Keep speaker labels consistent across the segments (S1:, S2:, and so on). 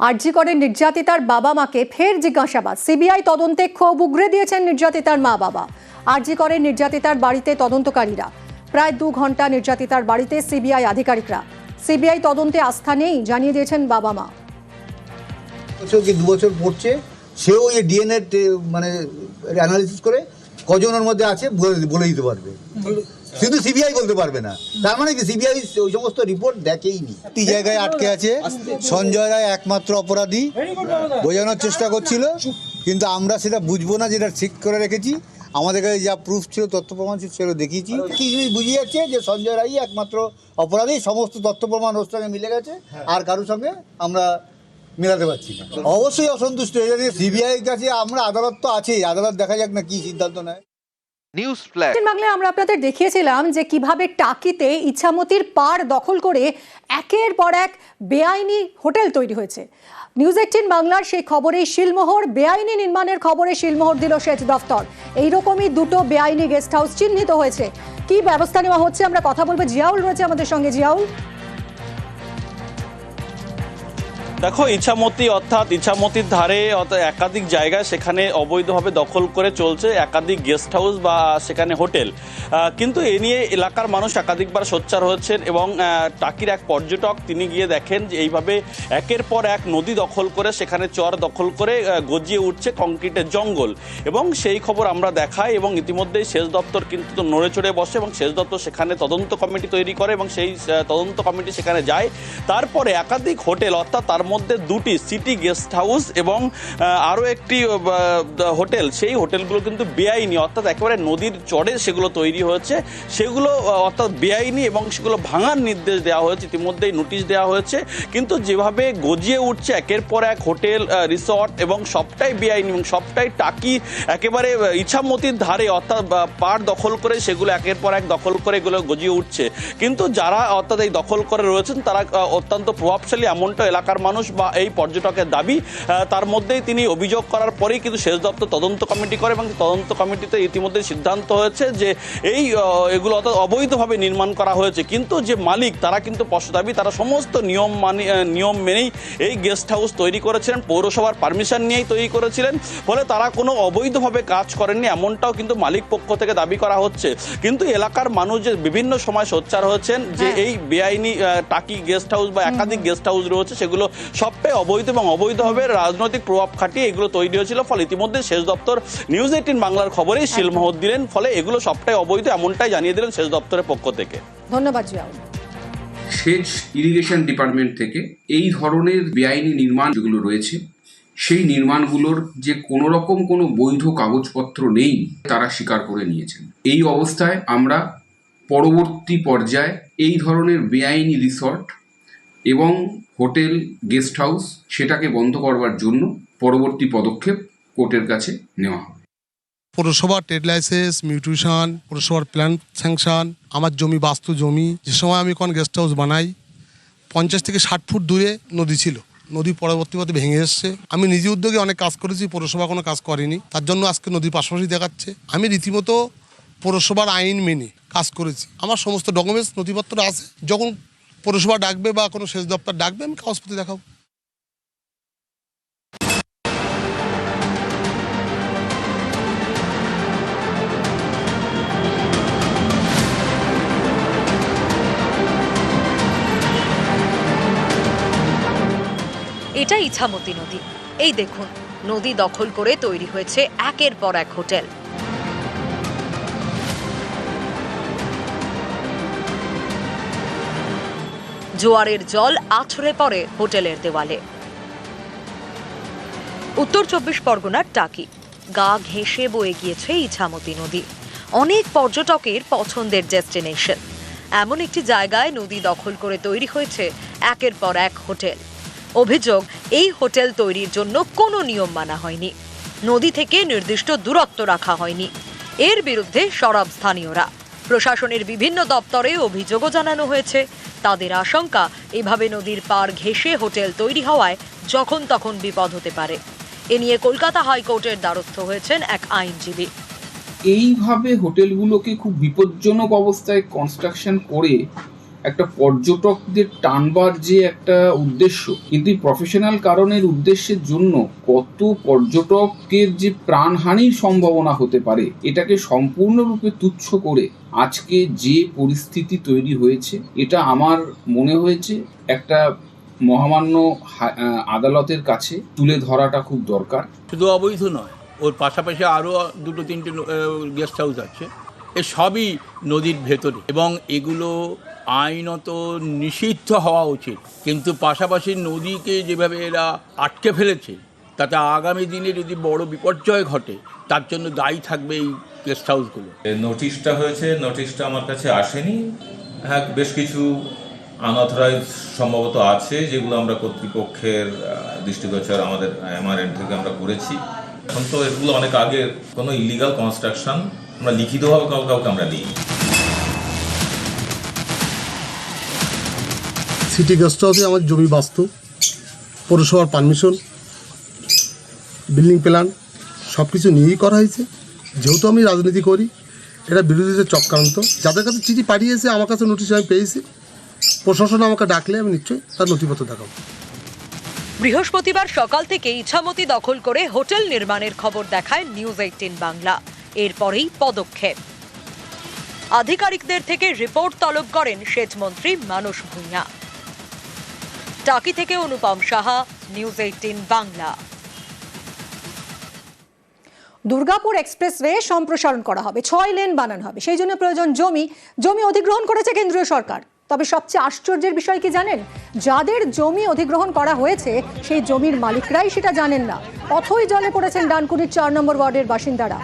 S1: আরজি করে নির্যাতিতার বাবা মাকে ফের জিজ্ঞাসাবাদ। সিবিআই তদন্তে ক্ষোভ উগরে দিয়েছেন নির্যাতিতার মা বাবা। আরজি করে নির্যাতিতার বাড়িতে তদন্তকারীরা। প্রায় দু ঘণ্টা নির্যাতিতার বাড়িতে সিবিআই আধিকারিকরা। সিবিআই তদন্তে আস্থা নেই জানিয়ে দিয়েছেন বাবা মা।
S2: বছর কি দু বছর পড়ছে সেও এই ডিএনএ মানে অ্যানালিসিস করে কজন ওর মধ্যে আছে বলে- বলে দিতে পারবে। শুধু সিবিআই বলতে পারবে না। তার মানে কি সিবিআই ওই সমস্ত রিপোর্ট দেখেইনি। একটি জায়গায় আটকে আছে। সঞ্জয় রায় একমাত্র অপরাধী। বোঝানোর চেষ্টা করছিল। কিন্তু আমরা সেটা বুঝব না যেটা ঠিক করে রেখেছি। আমাদের কাছে যা প্রুফ ছিল তথ্য প্রমাণ ছিল সেগুলো দেখিয়েছি। কি জিনিস বুঝে যাচ্ছে যে সঞ্জয় রায়ই একমাত্র অপরাধী। সমস্ত তথ্য প্রমাণ ওর সঙ্গে মিলে গেছে। আর কারোর সঙ্গে আমরা মেলাতে পারছি না। অবশ্যই অসন্তুষ্ট। সিবিআই কাছে আমরা আদালত তো আছেই। আদালত দেখা যাক না কি সিদ্ধান্ত নেয়।
S3: নিউজ ফ্ল্যাশ
S1: বাংলায় আমরা আপনাদের দেখিয়েছিলাম যে কীভাবে টাকিতে ইচ্ছামতির পাড় দখল করে একের পর এক বেআইনি হোটেল তৈরি হয়েছে। নিউজ এইটিন বাংলার সেই খবরে শিলমোহর, বেআইনি নির্মাণের খবরে শিলমোহর দিল সেচ দফতর। এইরকমই দুটো বেআইনি গেস্ট হাউস চিহ্নিত হয়েছে। কি ব্যবস্থা নেওয়া হচ্ছে? আমরা কথা বলব জিয়াউল রয়েছে আমাদের সঙ্গে। জিয়াউল?
S4: দেখো ইছামতি অর্থাৎ ইছামতির ধারে একাধিক জায়গায় সেখানে অবৈধভাবে দখল করে চলছে একাধিক গেস্ট হাউস বা সেখানে হোটেল। কিন্তু এ নিয়ে এলাকার মানুষ একাধিকবার সোচ্চার হয়েছেন এবং টাকির এক পর্যটক তিনি গিয়ে দেখেন যে এইভাবে একের পর এক নদী দখল করে সেখানে চর দখল করে গজিয়ে উঠছে কংক্রিটের জঙ্গল। এবং সেই খবর আমরা দেখাই এবং ইতিমধ্যেই সেচ দপ্তর কিন্তু তো নড়ে চড়ে বসে এবং সেচ দপ্তর সেখানে তদন্ত কমিটি তৈরি করে এবং সেই তদন্ত কমিটি সেখানে যায়। তারপরে একাধিক হোটেল অর্থাৎ তার মধ্যে দুটি সিটি গেস্ট হাউস এবং আরও একটি হোটেল। সেই হোটেলগুলো কিন্তু বেআইনি, অর্থাৎ একেবারে নদীর চড়ে সেগুলো তৈরি হয়েছে। সেগুলো অর্থাৎ বেআইনি এবং সেগুলো ভাঙার নির্দেশ দেওয়া হয়েছে। ইতিমধ্যেই নোটিশ দেওয়া হয়েছে। কিন্তু যেভাবে গজিয়ে উঠছে, একের পর এক হোটেল রিসর্ট এবং সবটাই বেআইনি এবং সবটাই টাকি, একেবারে ইচ্ছামতির ধারে, অর্থাৎ পাড় দখল করে সেগুলো একের পর এক দখল করে এগুলো গজিয়ে উঠছে। কিন্তু যারা, অর্থাৎ এই দখল করে রয়েছেন, তারা অত্যন্ত প্রভাবশালী। এমনটা এলাকার মানুষ বা এই পর্যটকের দাবি তার মধ্যেই তিনি অভিযোগ করার পরেই কিন্তু সেচ দপ্তর তদন্ত কমিটি করে এবং তদন্ত কমিটিতে ইতিমধ্যে সিদ্ধান্ত হয়েছে যে এই এগুলো অর্থাৎ অবৈধভাবে নির্মাণ করা হয়েছে। কিন্তু যে মালিক তারা কিন্তু স্পষ্ট দাবি তারা সমস্ত নিয়ম মানে নিয়ম মেনেই এই গেস্ট হাউস তৈরি করেছিলেন পৌরসভার পারমিশন নিয়েই তৈরি করেছিলেন। ফলে তারা কোনো অবৈধভাবে কাজ করেননি এমনটাও কিন্তু মালিক পক্ষ থেকে দাবি করা হচ্ছে। কিন্তু এলাকার মানুষ যে বিভিন্ন সময় সোচ্চার হয়েছেন যে
S1: হ্যাঁ।
S4: এই বেআইনি টাকি গেস্ট হাউস বা একাধিক গেস্ট হাউস রয়েছে সেগুলো সবটাই অবৈধ এবং অবৈধভাবে রাজনৈতিক প্রভাব খাটিয়ে এগুলো তৈরি হয়েছিল। ফলে ইতিমধ্যে শেষ দপ্তর নিউজ এইটিন বাংলার খবরেই শিলমোহর দিলেন। ফলে এগুলো সবটাই অবৈধ এমনটাই জানিয়ে দিলেন শেষ দপ্তরের পক্ষ থেকে।
S1: ধন্যবাদ জিয়াউল।
S5: সেচ ইরিগেশন ডিপার্টমেন্ট থেকে এই ধরনের বেআইনি নির্মাণ যেগুলো রয়েছে সেই নির্মাণগুলোর যে কোনো রকম কোনো বৈধ কাগজপত্র নেই তারা স্বীকার করে নিয়েছেন। এই অবস্থায় আমরা পরবর্তী পর্যায়ে এই ধরনের বেআইনি রিসর্ট এবং হোটেল, গেস্ট হাউস সেটাকে বন্ধ করবার জন্য পরবর্তী পদক্ষেপ কোর্টের কাছে নেওয়া হবে।
S6: পৌরসভার ট্রেড লাইসেন্স মিউটিউশন, পৌরসভার প্ল্যান স্যাংশন, আমার জমি, বাস্তু জমি, যে সময় আমি কোন গেস্ট হাউস বানাই, পঞ্চাশ থেকে ষাট ফুট দূরে নদী ছিল। নদী পরবর্তী পথে ভেঙে এসছে। আমি নিজে উদ্যোগে অনেক কাজ করেছি, পৌরসভা কোনো কাজ করেনি। তার জন্য আজকে নদীর পাশাপাশি দেখাচ্ছে। আমি রীতিমতো পৌরসভার আইন মেনে কাজ করেছি। আমার সমস্ত ডকুমেন্টস নথিপত্র আছে। যখন পৌরসভা ডাকবে বা কোনো সেচ দপ্তর ডাকবে, আমি কাগজপত্র দেখাবো।
S7: এটা ইছামতি নদী। এই দেখুন, নদী দখল করে তৈরি হয়েছে একের পর এক হোটেল। জোয়ারের জল আছড়ে পড়ে হোটেলের দেওয়ালে। উত্তর চব্বিশ পরগনার টাকি। গা ঘেঁষে বয়ে গিয়েছে ইছামতি নদী। অনেক পর্যটকের পছন্দের ডেস্টিনেশন। এমন একটি জায়গায় নদী দখল করে তৈরি হয়েছে একের পর এক হোটেল। অভিযোগ, এই হোটেল তৈরির জন্য কোনো নিয়ম মানা হয়নি। নদী থেকে নির্দিষ্ট দূরত্ব রাখা হয়নি। এর বিরুদ্ধে সরব স্থানীয়রা। প্রশাসনের বিভিন্ন দপ্তরে অভিযোগও জানানো হয়েছে। তাদের আশঙ্কা, এভাবে নদীর পার ঘেঁষে হোটেল তৈরি হওয়ায় যখন তখন বিপদ হতে পারে। এ নিয়ে কলকাতা হাইকোর্টের দ্বারস্থ হয়েছেন এক আইনজীবী।
S8: এইভাবে হোটেলগুলোকে খুব বিপজ্জনক অবস্থায় কনস্ট্রাকশন করে
S5: একটা পর্যটকদের টানবার যে একটা উদ্দেশ্য, কিন্তু প্রফেশনাল কারণের উদ্দেশ্যের জন্য কত পর্যটকের যে প্রাণহানির সম্ভাবনা হতে পারে, এটাকে সম্পূর্ণরূপে তুচ্ছ করে আজকে যে পরিস্থিতি তৈরি হয়েছে, এটা আমার মনে হয়েছে একটা মহামান্য আদালতের কাছে তুলে ধরাটা খুব দরকার।
S3: শুধু অবৈধ নয়, ওর পাশাপাশি আরও দুটো, তিনটে গেস্ট হাউস আছে। এ সবই নদীর ভেতরে। এবং এগুলো আইনত নিষিদ্ধ হওয়া উচিত। কিন্তু পাশাপাশি নদীকে যেভাবে এরা আটকে ফেলেছে, তাতে আগামী দিনে যদি বড় বিপর্যয় ঘটে, তার জন্য দায়ী থাকবে এই গেস্ট হাউসগুলো
S8: নোটিশটা হয়েছে নোটিশটা আমার কাছে আসেনি। হ্যাঁ বেশ কিছু আনঅথরাইজ সম্ভবত আছে, যেগুলো আমরা কর্তৃপক্ষের দৃষ্টিগোচর আমাদের আমার এন্ড থেকে আমরা করেছি। এখন তো এগুলো অনেক আগের কোনো ইলিগাল কনস্ট্রাকশন আমরা লিখিতভাবে কাউকে কাউকে আমরা নিই
S6: সিটি গেস্ট হাউসে আমার জমি বাস্তু পৌরসভার পারমিশন বিল্ডিং প্ল্যান সব কিছু নিয়েই করা হয়েছে। যেহেতু আমি রাজনীতি করি এটা বিরোধীদের চক্রান্ত। যাদের কাছে চিঠি পাঠিয়েছে আমার কাছে নোটিশ আমি পেয়েছি। প্রশাসন আমাকে ডাকলে আমি নিশ্চয়ই তার নথিপত্র দেখাবো।
S7: বৃহস্পতিবার সকাল থেকে ইছামতি দখল করে হোটেল নির্মাণের খবর দেখায় নিউজ এইটিন বাংলা। এরপরেই পদক্ষেপ। আধিকারিকদের থেকে রিপোর্ট তলব করেন সেচমন্ত্রী মানস ভূঁইয়া। টাকি থেকে Anupam Saha, news eighteen Bangla.
S1: Durgapur expressway সম্প্রসারণ করা হবে। ছয় লেন বানানো হবে। সেই জন্য প্রয়োজন জমি। জমি অধিগ্রহণ করেছে কেন্দ্রীয় সরকার। তবে সবচেয়ে আশ্চর্যের বিষয় কি জানেন? যাদের জমি অধিগ্রহণ করা হয়েছে সেই জমির মালিকরাই সেটা জানেন না। অথই জলে পড়েছেন ডানকুনির চার নম্বর ওয়ার্ডের বাসিন্দারা।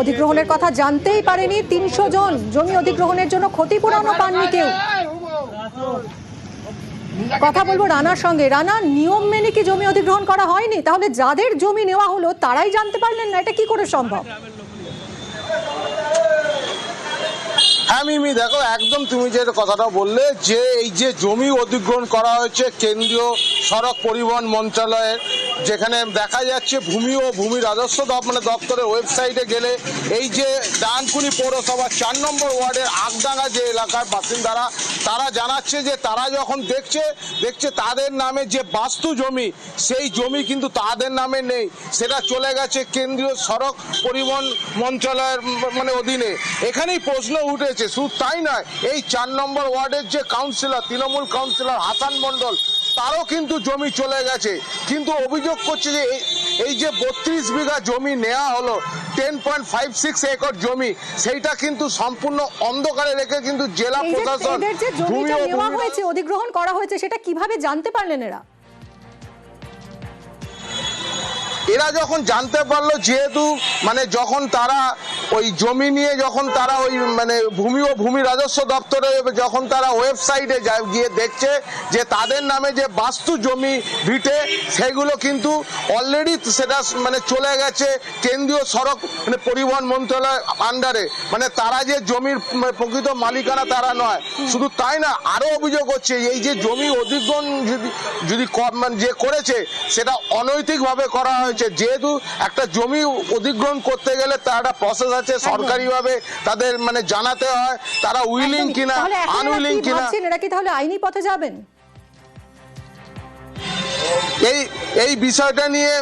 S1: অধিগ্রহণের কথা জানতেই পারেনি তিনশো জন। জমি অধিগ্রহণের জন্য ক্ষতিপূরণও পাননি কেউ। কথা বলব রানার সঙ্গে। রানা নিয়ম মেনে কি জমি অধিগ্রহণ করা হয়নি? তাহলে যাদের জমি নেওয়া হলো, তারাই জানতে পারলেন না এটা কি করে সম্ভব?
S9: হ্যাঁ মিমি, দেখো, একদম তুমি যে কথাটা বললে যে এই যে জমি অধিগ্রহণ করা হয়েছে কেন্দ্রীয় সড়ক পরিবহন মন্ত্রণালয়ের যেখানে দেখা যাচ্ছে ভূমি ও ভূমি রাজস্ব মানে দপ্তরের ওয়েবসাইটে গেলে এই যে ডানকুনি পৌরসভা, চার নম্বর ওয়ার্ডের আগডাঙ্গা যে এলাকার বাসিন্দারা, তারা জানাচ্ছে যে তারা যখন দেখছে দেখছে তাদের নামে যে বাস্তু জমি, সেই জমি কিন্তু তাদের নামে নেই। সেটা চলে গেছে কেন্দ্রীয় সড়ক পরিবহন মন্ত্রণালয়ের মানে অধীনে। এখানেই প্রশ্ন উঠেছে, শুধু তাই নয়, এই চার নম্বর ওয়ার্ডের যে কাউন্সিলর তৃণমূল কাউন্সিলর হাসান মণ্ডল তারও কিন্তু জমি চলে গেছে। কিন্তু অভিযোগ করছে যে এই- যে বত্রিশ বিঘা জমি নেওয়া হলো ten point five six acre জমি সেইটা কিন্তু সম্পূর্ণ অন্ধকারে রেখে কিন্তু জেলা প্রশাসন ভূমি
S1: হয়েছে অধিগ্রহণ করা হয়েছে সেটা কীভাবে জানতে পারলেন এরা?
S9: এরা যখন জানতে পারল যেহেতু মানে যখন তারা ওই জমি নিয়ে যখন তারা ওই মানে ভূমি ও ভূমি রাজস্ব দপ্তরে যখন তারা ওয়েবসাইটে গিয়ে দেখছে যে তাদের নামে যে বাস্তু জমি ভিটে, সেগুলো কিন্তু অলরেডি সেটা মানে চলে গেছে কেন্দ্রীয় সড়ক মানে পরিবহন মন্ত্রণালয়ের আন্ডারে মানে তারা যে জমির প্রকৃত মালিকানা তারা নয়। শুধু তাই না আরও অভিযোগ হচ্ছে, এই যে জমি অধিগ্রহণ যদি যদি মানে যে করেছে, সেটা অনৈতিকভাবে করা হয়েছে। যেহেতু একটা জমি অধিগ্রহণ করতে গেলে তার একটা প্রসেস আছে সরকারি ভাবে তাদের মানে জানাতে হয় তারা উইলিং কিনা আনউইলিং কিনা।
S1: এরা কি তাহলে আইনি পথে যাবেন?
S9: এই এই বিষয়টা নিয়ে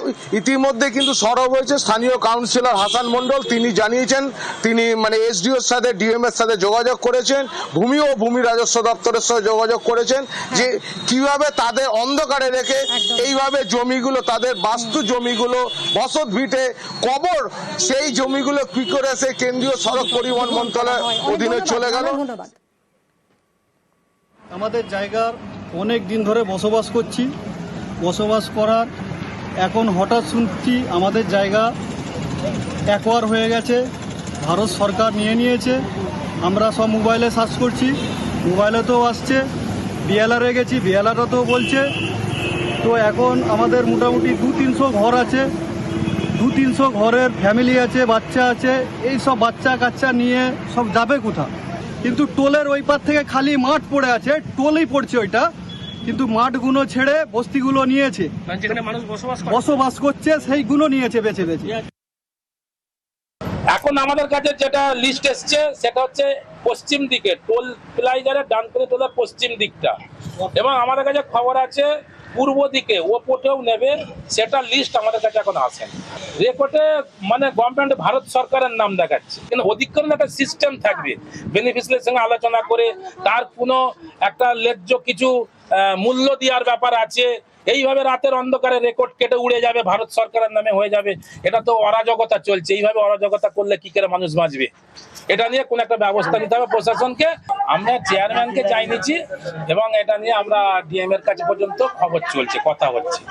S9: ইতিমধ্যে কিন্তু সরব হয়েছে স্থানীয় কাউন্সিলর হাসান মণ্ডল। তিনি জানিয়েছেন তিনি মানে এসডিওর সাথে ডিএম এর সাথে যোগাযোগ করেছেন ভূমি ও ভূমি রাজস্ব দপ্তরের সাথে যোগাযোগ করেছেন যে কীভাবে তাদের অন্ধকারে রেখে এইভাবে জমিগুলো তাদের বাস্তু জমিগুলো বসত ভিটে কবর সেই জমিগুলো কি করে সে কেন্দ্রীয় সড়ক পরিবহন মন্ত্রণালয়ের অধীনে চলে গেল।
S10: আমাদের জায়গার অনেক দিন ধরে বসবাস করছি। বসবাস করার এখন হঠাৎ শুনছি আমাদের জায়গা একোয়ার হয়ে গেছে, ভারত সরকার নিয়ে নিয়েছে। আমরা সব মোবাইলে সার্চ করছি মোবাইলেতেও আসছে, বিএলআরে গেছি বিএলআরতেও বলছে। তো এখন আমাদের মোটামুটি দু তিনশো ঘর আছে, দু তিনশো ঘরের ফ্যামিলি আছে, বাচ্চা আছে, এই সব বাচ্চা কাচ্চা নিয়ে সব যাবে কোথা কিন্তু টোলের ওই পার থেকে খালি মাঠ পড়ে আছে, টোলই পড়ছে ওইটা। কিন্তু মাঠগুলো ছেড়ে বস্তিগুলো নিয়েছে। বসবাস করছে সেইগুলো নিয়েছে বেছে বেছে।
S11: এখন আমাদের কাছে যেটা লিস্ট এসছে সেটা হচ্ছে পশ্চিম দিকে টোল প্লাইজারের ডানকুনি টোলের পশ্চিম দিকটা। এবং আমাদের কাছে খবর আছে পূর্ব দিকে ওপোটেও নেবে সেটা লিস্ট আমাদের কাছে এখন আসে রেকর্ডে মানে গভর্নমেন্ট ভারত সরকারের নাম দেখাচ্ছে। কিন্তু অধিকরণ একটা সিস্টেম থাকবে। বেনিফিশিয়ারির সঙ্গে আলোচনা করে তার কোনো একটা লেজ্জ কিছু মূল্য দেওয়ার ব্যাপার আছে। এইভাবে রাতের অন্ধকারে রেকর্ড কেটে উড়ে যাবে, ভারত সরকারের নামে হয়ে যাবে। এটা তো অরাজকতা চলছে। এইভাবে অরাজকতা করলে কি করে মানুষ বাঁচবে? এটা নিয়ে কোন একটা ব্যবস্থা নিতে হবে প্রশাসনকে। আমরা চেয়ারম্যানকে নিচ্ছি এবং এটা নিয়ে আমরা ডিএম এর কাছে পর্যন্ত খবর চলছে, কথা হচ্ছে।